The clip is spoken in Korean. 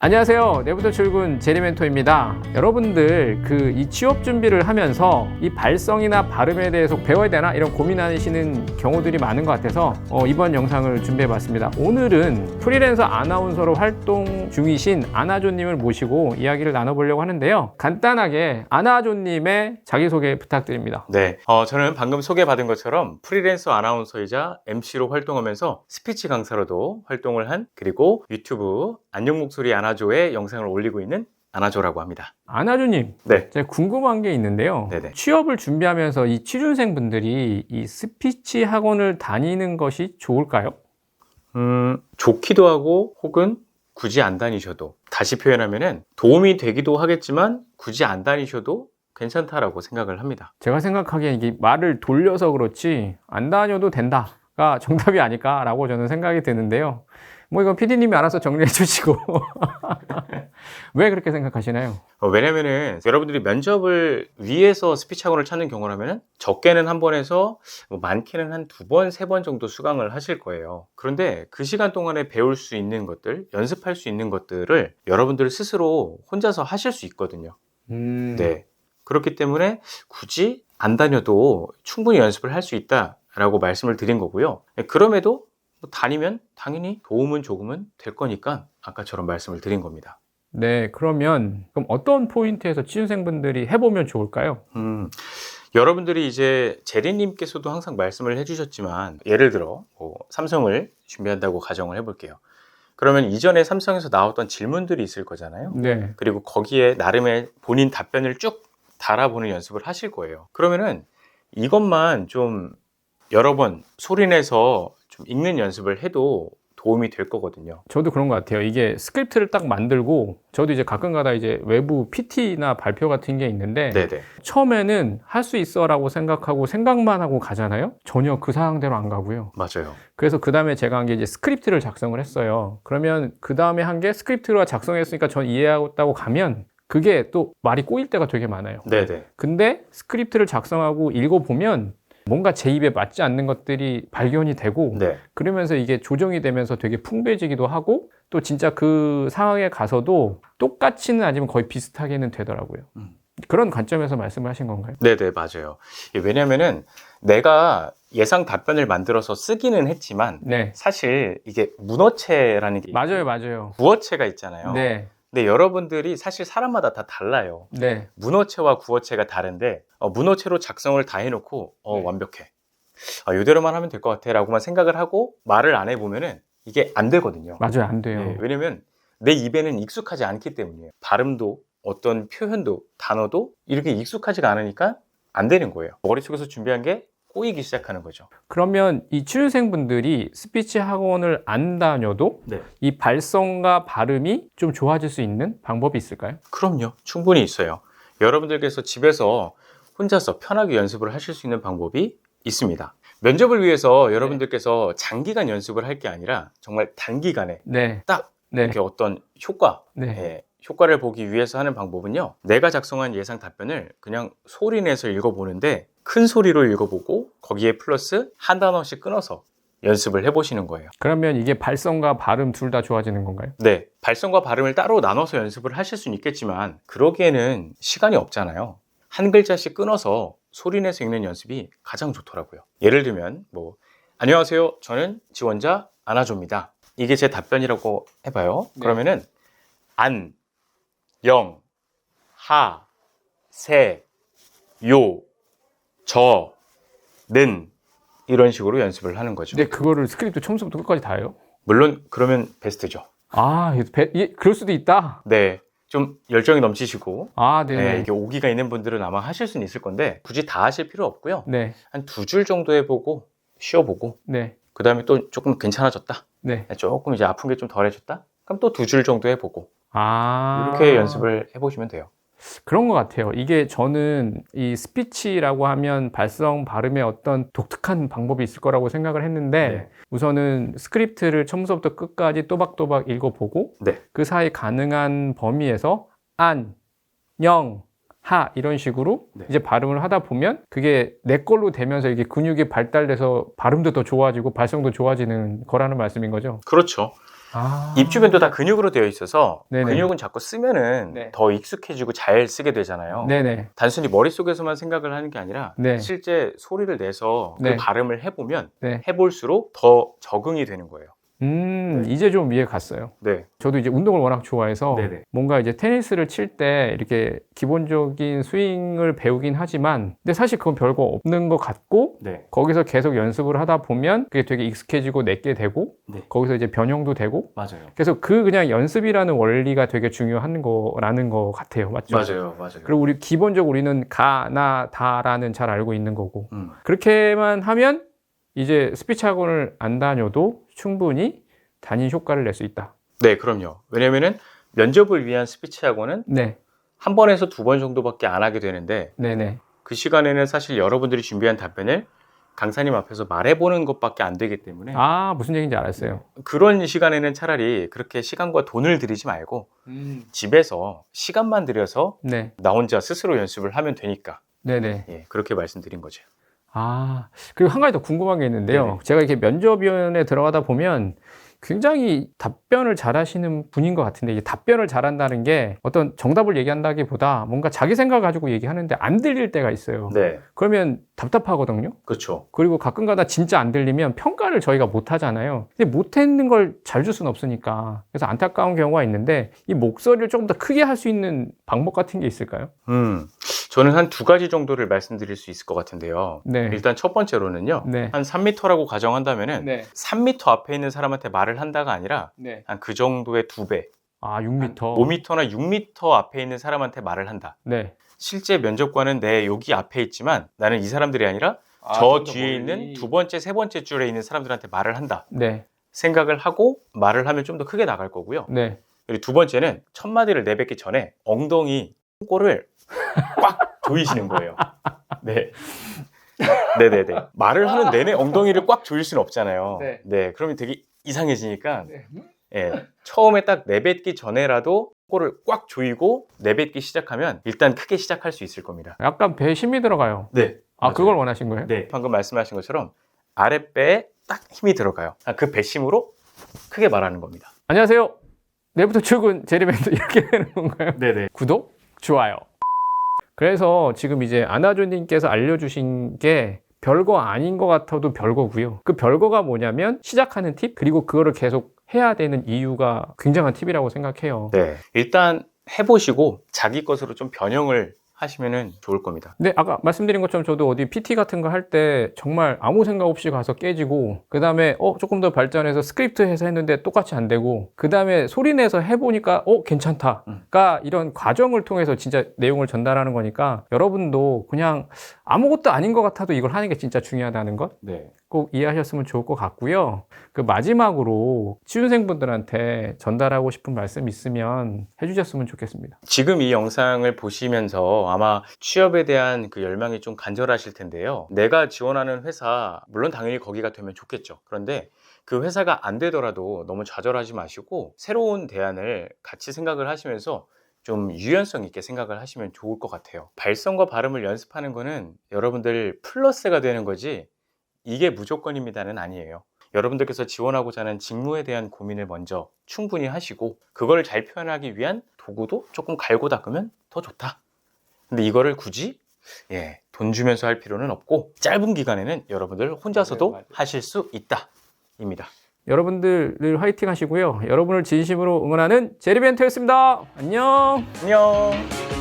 안녕하세요. 내부터 출근 제리멘토입니다. 여러분들 그 이 취업 준비를 하면서 이 발성이나 발음에 대해서 배워야 되나 이런 고민하시는 경우들이 많은 것 같아서 어, 이번 영상을 준비해봤습니다. 오늘은 프리랜서 아나운서로 활동 중이신 아나조님을 모시고 이야기를 나눠보려고 하는데요. 간단하게 아나조님의 자기소개 부탁드립니다. 네, 어, 저는 방금 소개받은 것처럼 프리랜서 아나운서이자 MC로 활동하면서 스피치 강사로도 활동을 한 그리고 유튜브 안녕 목소리 아나조의 영상을 올리고 있는 아나조라고 합니다. 아나조님, 네, 제가 궁금한 게 있는데요. 네네. 취업을 준비하면서 이 취준생 분들이 이 스피치 학원을 다니는 것이 좋을까요? 음, 좋기도 하고 혹은 굳이 안 다니셔도 다시 표현하면은 도움이 되기도 하겠지만 굳이 안 다니셔도 괜찮다라고 생각을 합니다. 제가 생각하기에 이게 말을 돌려서 그렇지 안 다녀도 된다 가 정답이 아닐까라고 저는 생각이 드는데요. 뭐 이건 PD님이 알아서 정리해 주시고 왜 그렇게 생각하시나요? 어, 왜냐면은 여러분들이 면접을 위해서 스피치 학원을 찾는 경우라면은 적게는 한 번에서 뭐 많게는 한 두 번, 세 번 정도 수강을 하실 거예요. 그런데 그 시간 동안에 배울 수 있는 것들, 연습할 수 있는 것들을 여러분들 스스로 혼자서 하실 수 있거든요. 음, 네. 그렇기 때문에 굳이 안 다녀도 충분히 연습을 할 수 있다 라고 말씀을 드린 거고요. 네, 그럼에도 뭐 다니면 당연히 도움은 조금은 될 거니까 아까처럼 말씀을 드린 겁니다. 네, 그러면 그럼 어떤 포인트에서 취준생분들이 해보면 좋을까요? 음, 여러분들이 이제 제리님께서도 항상 말씀을 해주셨지만 예를 들어 뭐 삼성을 준비한다고 가정을 해볼게요. 그러면 이전에 삼성에서 나왔던 질문들이 있을 거잖아요. 네, 그리고 거기에 나름의 본인 답변을 쭉 달아보는 연습을 하실 거예요. 그러면은 이것만 좀 여러 번 소리내서 좀 읽는 연습을 해도 도움이 될 거거든요. 저도 그런 것 같아요. 이게 스크립트를 딱 만들고 저도 이제 가끔가다 이제 외부 PT나 발표 같은 게 있는데 네네. 처음에는 할 수 있어라고 생각하고 생각만 하고 가잖아요. 전혀 그 상황대로 안 가고요. 맞아요. 그래서 그 다음에 제가 한 게 이제 스크립트를 작성을 했어요. 그러면 그 다음에 한 게 스크립트로 작성했으니까 전 이해하겠다고 가면 그게 또 말이 꼬일 때가 되게 많아요. 네네. 근데 스크립트를 작성하고 읽어보면 뭔가 제 입에 맞지 않는 것들이 발견이 되고 네. 그러면서 이게 조정이 되면서 되게 풍부해지기도 하고 또 진짜 그 상황에 가서도 똑같이는 아니면 거의 비슷하게는 되더라고요. 음. 그런 관점에서 말씀을 하신 건가요? 네네, 맞아요. 이 왜냐면은 내가 예상 답변을 만들어서 쓰기는 했지만 네. 사실 이게 문어체라는 게 맞아요, 맞아요. 구어체가 있잖아요. 네. 근데 여러분들이 사실 사람마다 다 달라요. 네. 문어체와 구어체가 다른데 어, 문어체로 작성을 다 해놓고 어, 네. 완벽해. 아, 이대로만 하면 될 것 같아라고만 생각을 하고 말을 안 해보면은 이게 안 되거든요. 맞아요. 안 돼요. 네, 왜냐면 내 입에는 익숙하지 않기 때문이에요. 발음도 어떤 표현도 단어도 이렇게 익숙하지가 않으니까 안 되는 거예요. 머릿속에서 준비한 게 꼬이기 시작하는 거죠. 그러면 이 취준생분들이 스피치 학원을 안 다녀도 네. 이 발성과 발음이 좀 좋아질 수 있는 방법이 있을까요? 그럼요. 충분히 있어요. 여러분들께서 집에서 혼자서 편하게 연습을 하실 수 있는 방법이 있습니다. 면접을 위해서 여러분들께서 장기간 연습을 할 게 아니라 정말 단기간에 네. 딱 네. 이렇게 어떤 효과, 네. 예, 효과를 보기 위해서 하는 방법은요. 내가 작성한 예상 답변을 그냥 소리 내서 읽어보는데 큰 소리로 읽어보고 거기에 플러스 한 단어씩 끊어서 연습을 해보시는 거예요. 그러면 이게 발성과 발음 둘 다 좋아지는 건가요? 네, 발성과 발음을 따로 나눠서 연습을 하실 수는 있겠지만 그러기에는 시간이 없잖아요. 한 글자씩 끊어서 소리 내서 읽는 연습이 가장 좋더라고요. 예를 들면 뭐 안녕하세요. 저는 지원자 안아조입니다. 이게 제 답변이라고 해봐요. 네. 그러면은 안, 영, 하, 세, 요, 저, 는 이런 식으로 연습을 하는 거죠. 근데 그거를 스크립트 처음부터 끝까지 다 해요? 물론 그러면 베스트죠. 아, 이게 배- 이- 그럴 수도 있다. 네. 좀 열정이 넘치시고 아, 네. 네, 네. 이게 오기가 있는 분들은 아마 하실 수는 있을 건데 굳이 다 하실 필요 없고요. 네. 한 두 줄 정도 해보고 쉬어보고 네. 그 다음에 또 조금 괜찮아졌다. 네. 조금 이제 아픈 게 좀 덜해졌다. 그럼 또 두 줄 정도 해보고 아. 이렇게 연습을 해보시면 돼요. 그런 것 같아요. 이게 저는 이 스피치라고 하면 발성 발음에 어떤 독특한 방법이 있을 거라고 생각을 했는데 네. 우선은 스크립트를 처음부터 끝까지 또박또박 읽어보고 네. 그 사이 가능한 범위에서 안, 영, 하 이런 식으로 네. 이제 발음을 하다 보면 그게 내 걸로 되면서 이게 근육이 발달돼서 발음도 더 좋아지고 발성도 좋아지는 거라는 말씀인 거죠. 그렇죠. 아. 입 주변도 다 근육으로 되어 있어서 네네. 근육은 자꾸 쓰면은 네. 더 익숙해지고 잘 쓰게 되잖아요. 네네. 단순히 머릿속에서만 생각을 하는 게 아니라 네. 실제 소리를 내서 네. 그 발음을 해보면 네. 해볼수록 더 적응이 되는 거예요. 음, 이제 좀 이해 갔어요. 네. 저도 이제 운동을 워낙 좋아해서 네네. 뭔가 이제 테니스를 칠 때 이렇게 기본적인 스윙을 배우긴 하지만 근데 사실 그건 별거 없는 것 같고 네. 거기서 계속 연습을 하다 보면 그게 되게 익숙해지고 내게 되고 네. 거기서 이제 변형도 되고 맞아요. 그래서 그 그냥 연습이라는 원리가 되게 중요한 거라는 것 같아요. 맞죠? 맞아요. 맞아요. 그리고 우리 기본적으로 우리는 가, 나, 다라는 잘 알고 있는 거고 음. 그렇게만 하면 이제 스피치 학원을 안 다녀도 충분히 단위 효과를 낼 수 있다. 네, 그럼요. 왜냐면은 면접을 위한 스피치 학원은 네, 한 번에서 두 번 정도밖에 안 하게 되는데 네, 네. 그 시간에는 사실 여러분들이 준비한 답변을 강사님 앞에서 말해보는 것밖에 안 되기 때문에 아 무슨 얘기인지 알았어요. 그런 시간에는 차라리 그렇게 시간과 돈을 들이지 말고 집에서 시간만 들여서 네, 나 혼자 스스로 연습을 하면 되니까 네, 네. 예, 그렇게 말씀드린 거죠. 아 그리고 한 가지 더 궁금한 게 있는데요. 네네. 제가 이렇게 면접위원회 들어가다 보면 굉장히 답변을 잘하시는 분인 것 같은데 이게 답변을 잘한다는 게 어떤 정답을 얘기한다기보다 뭔가 자기 생각 가지고 얘기하는데 안 들릴 때가 있어요. 네, 그러면 답답하거든요. 그렇죠. 그리고 가끔가다 진짜 안 들리면 평가를 저희가 못 하잖아요. 근데 못 했는 걸 잘 줄 수는 없으니까. 그래서 안타까운 경우가 있는데 이 목소리를 조금 더 크게 할 수 있는 방법 같은 게 있을까요? 음, 저는 한 두 가지 정도를 말씀드릴 수 있을 것 같은데요. 네. 일단 첫 번째로는요. 네. 한 3m라고 가정한다면은 네. 3m 앞에 있는 사람한테 말을 한다가 아니라 네. 한 그 정도의 두 배, 아, 6m. 5m나 6m 앞에 있는 사람한테 말을 한다. 네. 실제 면접관은 내 여기 앞에 있지만 나는 이 사람들이 아니라 저 뒤에 있는 두 번째, 세 번째 줄에 있는 사람들한테 말을 한다. 네. 생각을 하고 말을 하면 좀 더 크게 나갈 거고요. 네. 그리고 두 번째는 첫 마디를 내뱉기 전에 엉덩이 꼴을 꽉 조이시는 거예요. 네. 네네네. 말을 하는 내내 엉덩이를 꽉 조일 수는 없잖아요. 네. 그러면 되게 이상해지니까, 네. 예. 처음에 딱 내뱉기 전에라도 꼴을 꽉 조이고 내뱉기 시작하면 일단 크게 시작할 수 있을 겁니다. 약간 배에 힘이 들어가요. 네. 아, 그걸 원하신 거예요? 네. 방금 말씀하신 것처럼 아랫배에 딱 힘이 들어가요. 아, 그 배심으로 크게 말하는 겁니다. 안녕하세요. 내일부터 출근 제리밴드 이렇게 되는 건가요? 네네. 구독, 좋아요. 그래서 지금 이제 아나조님께서 알려주신 게 별거 아닌 것 같아도 별거고요. 그 별거가 뭐냐면 시작하는 팁 그리고 그거를 계속 해야 되는 이유가 굉장한 팁이라고 생각해요. 네. 일단 해보시고 자기 것으로 좀 변형을 하시면 좋을 겁니다. 근데 아까 말씀드린 것처럼 저도 어디 PT 같은 거 할 때 정말 아무 생각 없이 가서 깨지고 그 다음에 어 조금 더 발전해서 스크립트 해서 했는데 똑같이 안 되고 그 다음에 소리 내서 해보니까 어 괜찮다가 이런 과정을 통해서 진짜 내용을 전달하는 거니까 여러분도 그냥 아무것도 아닌 것 같아도 이걸 하는 게 진짜 중요하다는 것 네. 꼭 이해하셨으면 좋을 것 같고요. 그 마지막으로 취준생분들한테 전달하고 싶은 말씀 있으면 해주셨으면 좋겠습니다. 지금 이 영상을 보시면서 아마 취업에 대한 그 열망이 좀 간절하실 텐데요. 내가 지원하는 회사, 물론 당연히 거기가 되면 좋겠죠. 그런데 그 회사가 안 되더라도 너무 좌절하지 마시고 새로운 대안을 같이 생각을 하시면서 좀 유연성 있게 생각을 하시면 좋을 것 같아요. 발성과 발음을 연습하는 거는 여러분들 플러스가 되는 거지 이게 무조건입니다는 아니에요. 여러분들께서 지원하고자 하는 직무에 대한 고민을 먼저 충분히 하시고 그걸 잘 표현하기 위한 도구도 조금 갈고 닦으면 더 좋다. 근데 이거를 굳이 예, 돈 주면서 할 필요는 없고 짧은 기간에는 여러분들 혼자서도 맞아요. 하실 수 있다. 입니다. 여러분들 늘 화이팅 하시고요. 여러분을 진심으로 응원하는 제리벤트였습니다. 안녕! 안녕.